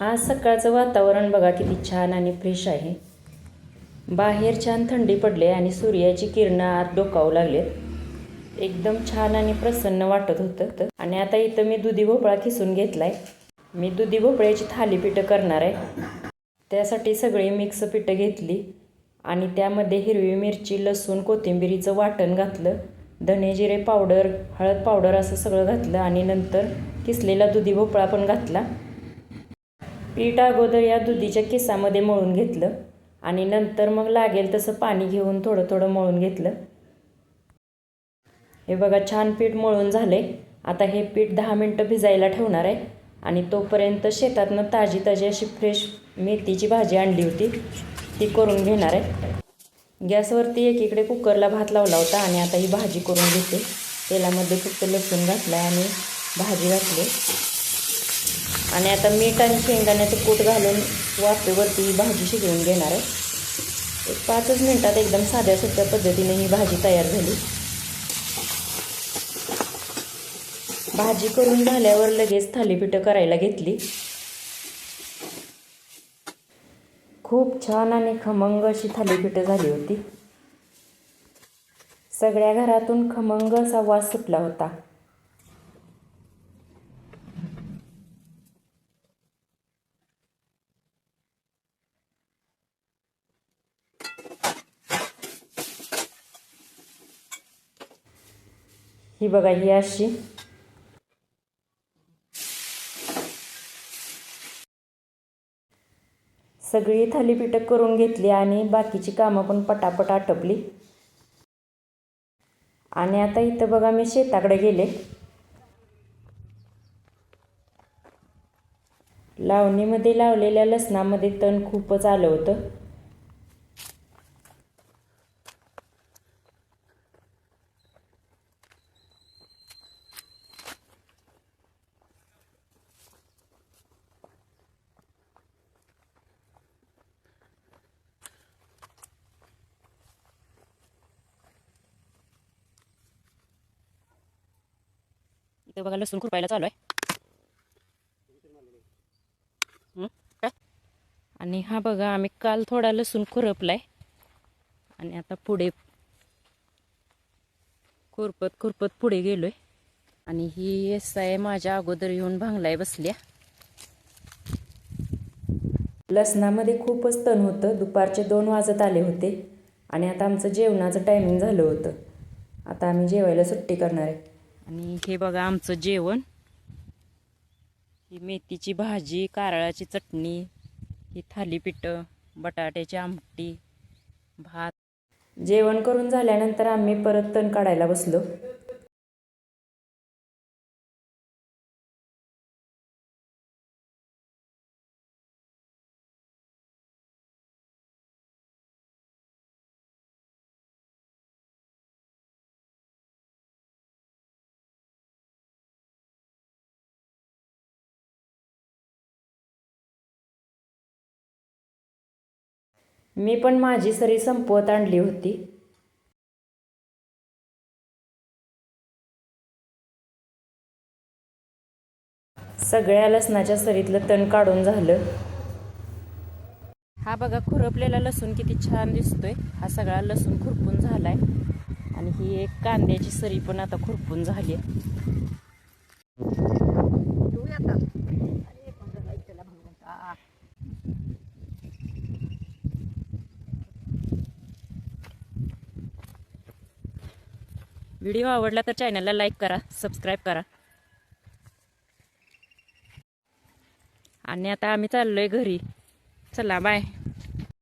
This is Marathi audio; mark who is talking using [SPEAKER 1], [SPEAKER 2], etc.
[SPEAKER 1] आज सकाळचं वातावरण बघा किती छान आणि फ्रेश आहे. बाहेर छान थंडी पडले आणि सूर्याची किरणं आत डोकावू लागलेत. एकदम छान आणि प्रसन्न वाटत होतं आणि आता इथं मी दुधी भोपळा खिसून घेतलाय. मी दुधी भोपळ्याची थालीपीठं करणार आहे. त्यासाठी सगळी मिक्स पिठं घेतली आणि त्यामध्ये हिरवी मिरची लसूण कोथिंबिरीचं वाटण घातलं धने जिरे पावडर हळद पावडर असं सगळं घातलं आणि नंतर किसलेला दुधी भोपळा पण घातला. पीठ अगोदर या दुधीच्या किसामध्ये मळून घेतलं आणि नंतर मग लागेल तसं पाणी घेऊन थोडं थोडं मळून घेतलं. हे बघा छान पीठ मळून झाले आता हे पीठ दहा मिनटं भिजायला ठेवणार आहे आणि तोपर्यंत शेतातनं ताजी ताजी अशी फ्रेश मेथीची भाजी आणली होती ती करून घेणार आहे. गॅसवरती एकीकडे कुकरला भात लावला होता आणि आता ही भाजी करून घेते. तेलामध्ये फक्त लसूण घातला आणि भाजी घातली. आणि आता मीठ आणि शेंगदाण्याचं कूट घालून वाफेवरती ही भाजी शिजवून घेणार आहे. एक पाचच मिनटात एकदम साध्या सोप्या पद्धतीने ही भाजी तयार झाली. भाजी करून झाल्यावर लगेच थालीपीठं करायला घेतली. खूप छान आणि खमंग अशी थालीपीठं झाली होती. सगळ्या घरातून खमंग असा वास सुटला होता. ही बघा ही अशी. सगळी थालीपीठं करून घेतली आणि बाकीची कामं पण पटापट आटपली. आणि आता इथं बघा मी शेताकडे गेले. लावणीमध्ये लावलेल्या लसणामध्ये तण खूपच आलं होतं. इथं बघा लसूण खुरपायला चालू आहे. काय? आणि हा बघा आम्ही काल थोडा लसूण खुरपलाय. आणि आता पुढे खुरपत खुरपत पुढे गेलोय. आणि ही एस आहे माझ्या अगोदर येऊन भांगलाय बसल्या. लसणामध्ये खूपच तण होतं. दुपारचे दोन वाजत आले होते. आणि आता आमचं जेवणाचं टायमिंग झालं होतं. आता आम्ही जेवायला सुट्टी करणार आहे. आणि हे बघा आमचं जेवण. ही मेथीची भाजी कारळाची चटणी ही थालीपीठं बटाट्याची आमटी भात. जेवण करून झाल्यानंतर आम्ही परत तण काढायला बसलो. मी पण माझी सरी संपवत आणली होती. सगळ्या लसणाच्या सरीतलं तण काढून झालं. हा बघा खुरपलेला लसूण किती छान दिसतोय. हा सगळा लसूण खुरपून झालाय. आणि ही एक कांद्याची सरी पण आता खुरपून झाली आहे. व्हिडिओ आवडला तर चॅनलला लाईक करा सबस्क्राईब करा. आणि आता आम्ही चाललो आहे घरी. चला बाय.